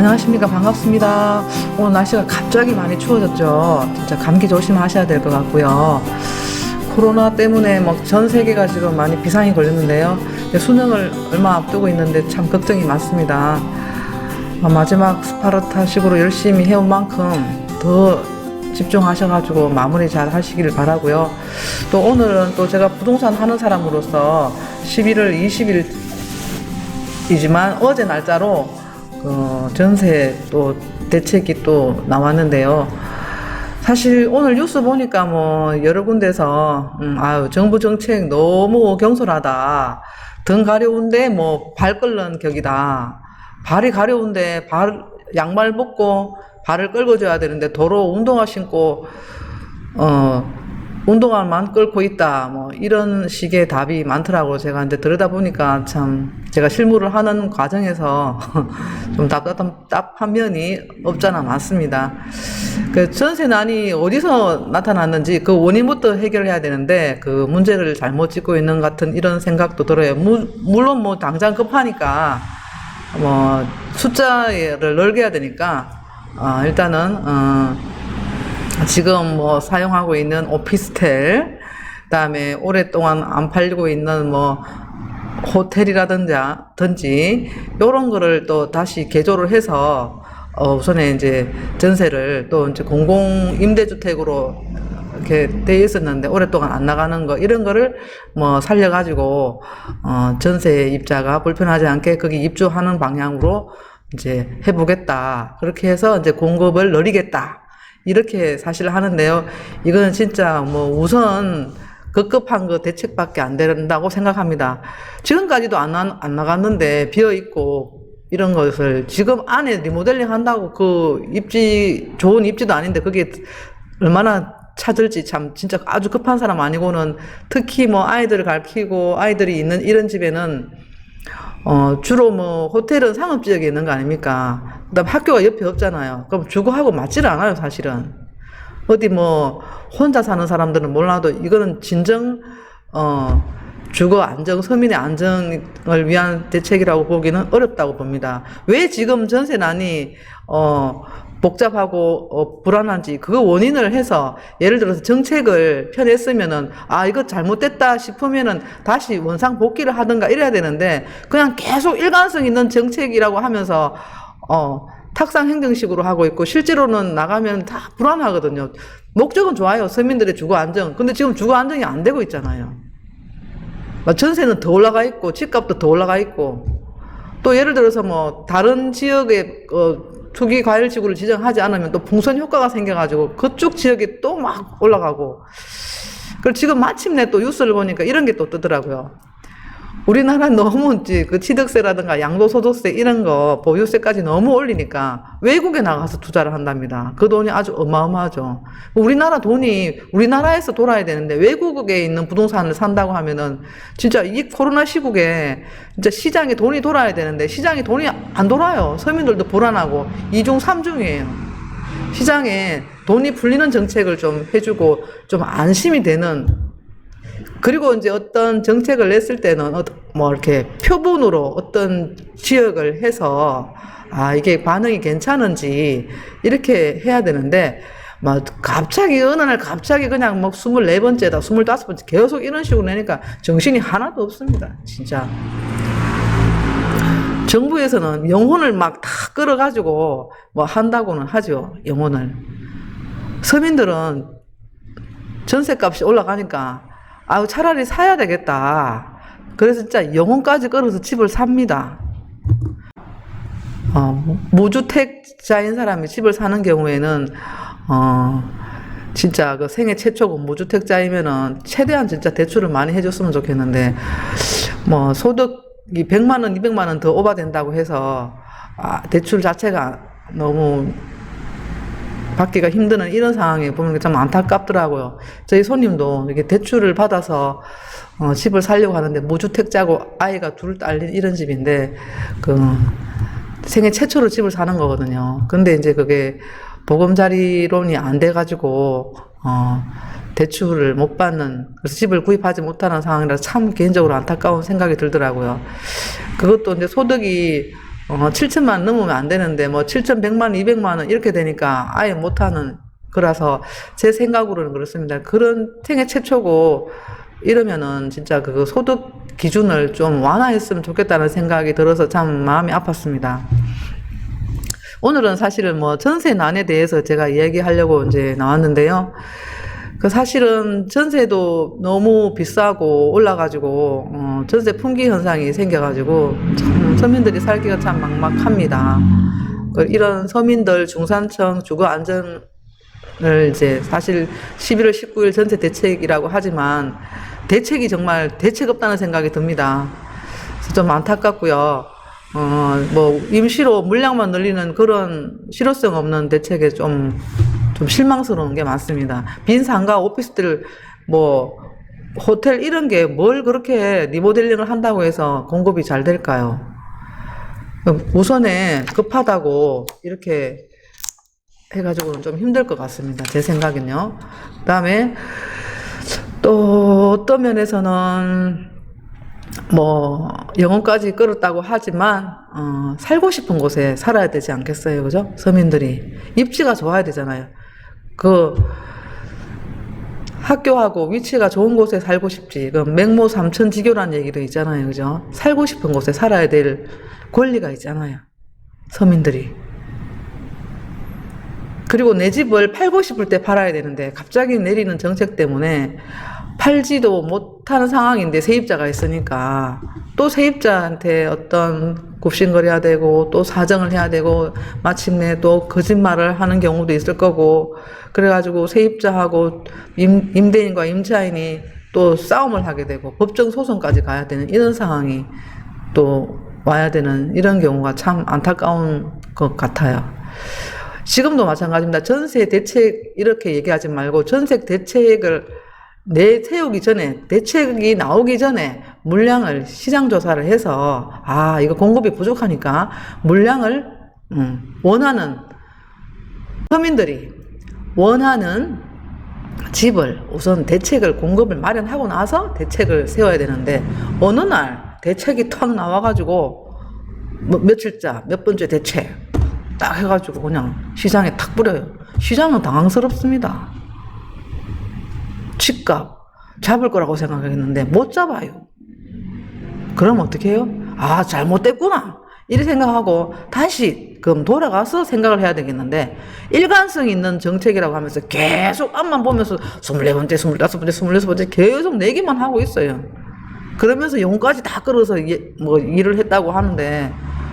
안녕하십니까 반갑습니다. 오늘 날씨가 갑자기 많이 추워졌죠. 진짜 감기 조심하셔야 될 것 같고요. 코로나 때문에 뭐전 세계가 지금 많이 비상이 걸렸는데요. 수능을 얼마 앞두고 있는데 참 걱정이 많습니다. 어, 마지막 스파르타식으로 열심히 해온 만큼 더 집중하셔가지고 마무리 잘 하시기를 바라고요. 또 오늘은 또 제가 부동산 하는 사람으로서 11월 20일이지만 어제 날짜로 그 전세 또 대책이 또 나왔는데요. 사실 오늘 뉴스 보니까 뭐 여러 군데서 음, 아유 정부 정책 너무 경솔하다. 등 가려운데 뭐 발 끓는 격이다. 발이 가려운데 발 양말 벗고 발을 끌고줘야 되는데 도로 운동화 신고 어 운동화만 끌고 있다. 뭐 이런 식의 답이 많더라고요. 제가 근데 들여다 보니까 참 제가 실무를 하는 과정에서 좀 답답한, 답답한 면이 없잖아 많습니다. 그 전세 난이 어디서 나타났는지 그 원인부터 해결해야 되는데 그 문제를 잘못 짚고 있는 것 같은 이런 생각도 들어요. 무, 물론 뭐 당장 급하니까 뭐 숫자를 넓게 해야 되니까 어, 일단은 어, 지금 뭐 사용하고 있는 오피스텔, 그다음에 오랫동안 안 팔리고 있는 뭐 호텔이라든지 든지 이런 거를 또 다시 개조를 해서 어 우선에 이제 전세를 또 이제 공공 임대주택으로 이렇게 돼 있었는데 오랫동안 안 나가는 거 이런 거를 뭐 살려 가지고 어 전세 입자가 불편하지 않게 거기 입주하는 방향으로 이제 해보겠다. 그렇게 해서 이제 공급을 늘리겠다 이렇게 사실 하는데요. 이거는 진짜 뭐 우선 급급한 거 대책밖에 안 된다고 생각합니다. 지금까지도 안, 나- 안 나갔는데 비어 있고 이런 것을 지금 안에 리모델링 한다고 그 입지 좋은 입지도 아닌데 그게 얼마나 찾을지 참 진짜 아주 급한 사람 아니고는 특히 뭐 아이들을 가르치고 아이들이 있는 이런 집에는 어, 주로 뭐, 호텔은 상업 지역에 있는 거 아닙니까? 그 다음 학교가 옆에 없잖아요. 그럼 주거하고 맞지를 않아요, 사실은. 어디 뭐, 혼자 사는 사람들은 몰라도 이거는 진정, 어, 주거 안정, 서민의 안정을 위한 대책이라고 보기는 어렵다고 봅니다. 왜 지금 전세 난이, 어, 복잡하고 어, 불안한지 그 원인을 해서 예를 들어서 정책을 펴냈으면은 아 이거 잘못됐다 싶으면은 다시 원상 복귀를 하든가 이래야 되는데 그냥 계속 일관성 있는 정책이라고 하면서 어 탁상 행정식으로 하고 있고 실제로는 나가면 다 불안하거든요. 목적은 좋아요. 서민들의 주거 안정. 근데 지금 주거 안정이 안 되고 있잖아요. 뭐 전세는 더 올라가 있고 집값도 더 올라가 있고 또 예를 들어서 뭐 다른 지역에 어, 투기 과열 지구를 지정하지 않으면 또 풍선 효과가 생겨가지고 그쪽 지역이 또막 올라가고 그리고 지금 마침내 또 뉴스를 보니까 이런 게 또 뜨더라고요. 우리나라 너무 그 취득세라든가 양도소득세 이런 거 보유세까지 너무 올리니까 외국에 나가서 투자를 한답니다. 그 돈이 아주 어마어마하죠. 우리나라 돈이 우리나라에서 돌아야 되는데 외국에 있는 부동산을 산다고 하면은 진짜 이 코로나 시국에 진짜 시장에 돈이 돌아야 되는데 시장에 돈이 안 돌아요. 서민들도 불안하고 이중 삼중이에요. 시장에 돈이 풀리는 정책을 좀 해주고 좀 안심이 되는 그리고 이제 어떤 정책을 냈을 때는 어, 뭐 이렇게 표본으로 어떤 지역을 해서 아 이게 반응이 괜찮은지 이렇게 해야 되는데 막 갑자기 어느 날 갑자기 그냥 뭐 24번째다 25번째 계속 이런 식으로 내니까 정신이 하나도 없습니다 진짜 정부에서는 영혼을 막 다 끌어가지고 뭐 한다고는 하죠 영혼을 서민들은 전세값이 올라가니까 아유 차라리 사야 되겠다. 그래서 진짜 영혼까지 끌어서 집을 삽니다. 어, 무주택자인 사람이 집을 사는 경우에는 어, 진짜 그 생애 최초고 무주택자이면은 최대한 진짜 대출을 많이 해줬으면 좋겠는데 뭐 소득이 100만 원, 200만 원 더 오바된다고 해서 아, 대출 자체가 너무 받기가 힘드는 이런 상황에 보면 참 안타깝더라고요. 저희 손님도 이렇게 대출을 받아서 어, 집을 살려고 하는데 무주택자고 아이가 둘 딸린 이런 집인데 그 생애 최초로 집을 사는 거거든요. 근데 이제 그게 보금자리론이 안 돼가지고 어, 대출을 못 받는 그래서 집을 구입하지 못하는 상황이라서 참 개인적으로 안타까운 생각이 들더라고요. 그것도 이제 소득이 어, 7천만 넘으면 안 되는데 뭐 7,100만 원, 200만 원 이렇게 되니까 아예 못하는 거라서 제 생각으로는 그렇습니다. 그런 생애 최초고 이러면은 진짜 그 소득 기준을 좀 완화했으면 좋겠다는 생각이 들어서 참 마음이 아팠습니다. 오늘은 사실은 뭐 전세 난에 대해서 제가 이야기하려고 이제 나왔는데요. 그 사실은 전세도 너무 비싸고 올라가지고 어, 전세 품귀 현상이 생겨가지고 참 서민들이 살기가 참 막막합니다. 그 이런 서민들 중산층 주거 안정을 이제 사실 11월 19일 전세 대책이라고 하지만 대책이 정말 대책 없다는 생각이 듭니다. 좀 안타깝고요. 어, 뭐, 임시로 물량만 늘리는 그런 실효성 없는 대책에 좀, 좀 실망스러운 게 많습니다. 빈 상가, 오피스들, 뭐, 호텔 이런 게 뭘 그렇게 리모델링을 한다고 해서 공급이 잘 될까요? 우선에 급하다고 이렇게 해가지고는 좀 힘들 것 같습니다. 제 생각은요. 그 다음에 또 어떤 면에서는 뭐 영혼까지 끌었다고 하지만 어, 살고 싶은 곳에 살아야 되지 않겠어요, 그죠? 서민들이 입지가 좋아야 되잖아요. 그 학교하고 위치가 좋은 곳에 살고 싶지. 그 맹모 삼천 지교란 얘기도 있잖아요, 그죠? 살고 싶은 곳에 살아야 될 권리가 있잖아요, 서민들이. 그리고 내 집을 팔고 싶을 때 팔아야 되는데 갑자기 내리는 정책 때문에 팔지도 못하는 상황인데 세입자가 있으니까 또 세입자한테 어떤 굽신거려야 되고 또 사정을 해야 되고 마침내 또 거짓말을 하는 경우도 있을 거고 그래가지고 세입자하고 임, 임대인과 임차인이 또 싸움을 하게 되고 법정 소송까지 가야 되는 이런 상황이 또 와야 되는 이런 경우가 참 안타까운 것 같아요. 지금도 마찬가지입니다. 전세 대책 이렇게 얘기하지 말고 전세 대책을 내세우기 전에 대책이 나오기 전에 물량을 시장 조사를 해서 아 이거 공급이 부족하니까 물량을 음, 원하는 서민들이 원하는 집을 우선 대책을 공급을 마련하고 나서 대책을 세워야 되는데 어느 날 대책이 턱 나와가지고 뭐 며칠자 몇 번째 대책 딱 해가지고 그냥 시장에 탁 뿌려요. 시장은 당황스럽습니다. 집값 잡을 거라고 생각했는데 못 잡아요. 그럼 어떻게 해요? 아, 잘못됐구나. 이렇게 생각하고 다시 그럼 돌아가서 생각을 해야 되겠는데 일관성 있는 정책이라고 하면서 계속 앞만 보면서 24번째, 25번째, 26번째 계속 내기만 하고 있어요. 그러면서 용까지 다 끌어서 예- 뭐 일을 했다고 하는데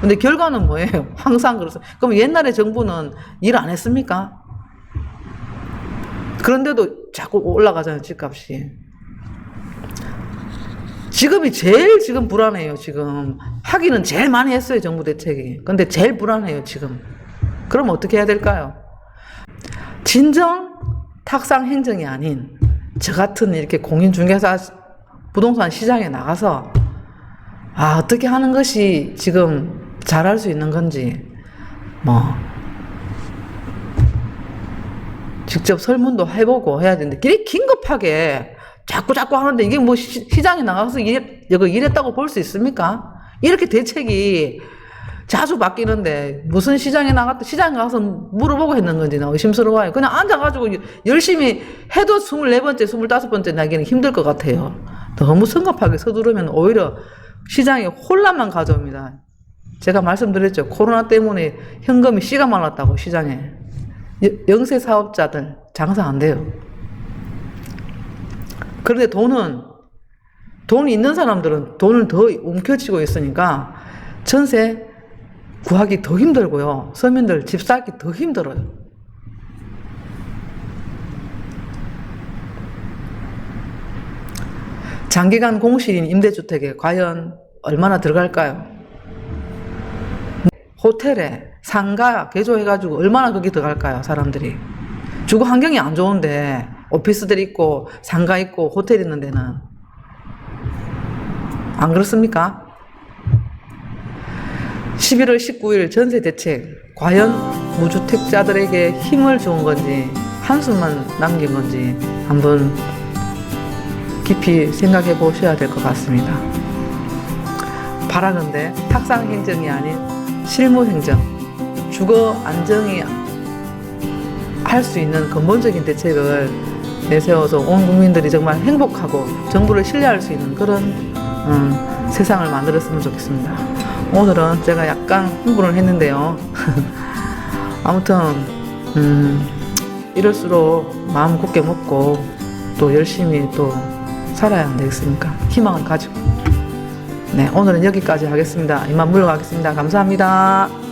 근데 결과는 뭐예요? 항상 그래서 그럼 옛날에 정부는 일 안 했습니까? 그런데도 자꾸 올라가잖아요, 집값이. 지금이 제일 지금 불안해요, 지금. 하기는 제일 많이 했어요, 정부 대책이. 근데 제일 불안해요, 지금. 그럼 어떻게 해야 될까요? 진정 탁상 행정이 아닌 저 같은 이렇게 공인중개사 부동산 시장에 나가서 아, 어떻게 하는 것이 지금 잘할 수 있는 건지, 뭐, 직접 설문도 해보고 해야 되는데, 이렇게 긴급하게 자꾸 자꾸 하는데 이게 뭐 시, 장에 나가서 일, 이거 일했다고 볼 수 있습니까? 이렇게 대책이 자주 바뀌는데 무슨 시장에 나갔다 시장에 가서 물어보고 했는 건지 나 의심스러워요. 그냥 앉아가지고 열심히 해도 24번째, 25번째 나기는 힘들 것 같아요. 너무 성급하게 서두르면 오히려 시장에 혼란만 가져옵니다. 제가 말씀드렸죠. 코로나 때문에 현금이 씨가 말랐다고 시장에. 여- 영세 사업자들 장사 안 돼요. 그런데 돈은 돈이 있는 사람들은 돈을 더 움켜쥐고 있으니까 전세 구하기 더 힘들고요. 서민들 집 살기 더 힘들어요. 장기간 공실인 임대주택에 과연 얼마나 들어갈까요? 호텔에 상가 개조해가지고 얼마나 거기 들어갈까요, 사람들이? 주거 환경이 안 좋은데 오피스들 있고 상가 있고 호텔 있는 데는 안 그렇습니까? 11월 19일 전세 대책 과연 무주택자들에게 힘을 준 건지 한숨만 남긴 건지 한번 깊이 생각해 보셔야 될 것 같습니다. 바라는데 탁상 행정이 아닌 실무 행정, 주거 안정이 할 수 있는 근본적인 대책을 내세워서 온 국민들이 정말 행복하고 정부를 신뢰할 수 있는 그런 음, 세상을 만들었으면 좋겠습니다. 오늘은 제가 약간 홍보를 했는데요. 아무튼 음, 이럴수록 마음 굳게 먹고 또 열심히 또 살아야 안 되겠습니까? 희망을 가지고. 네, 오늘은 여기까지 하겠습니다. 이만 물러가겠습니다. 감사합니다.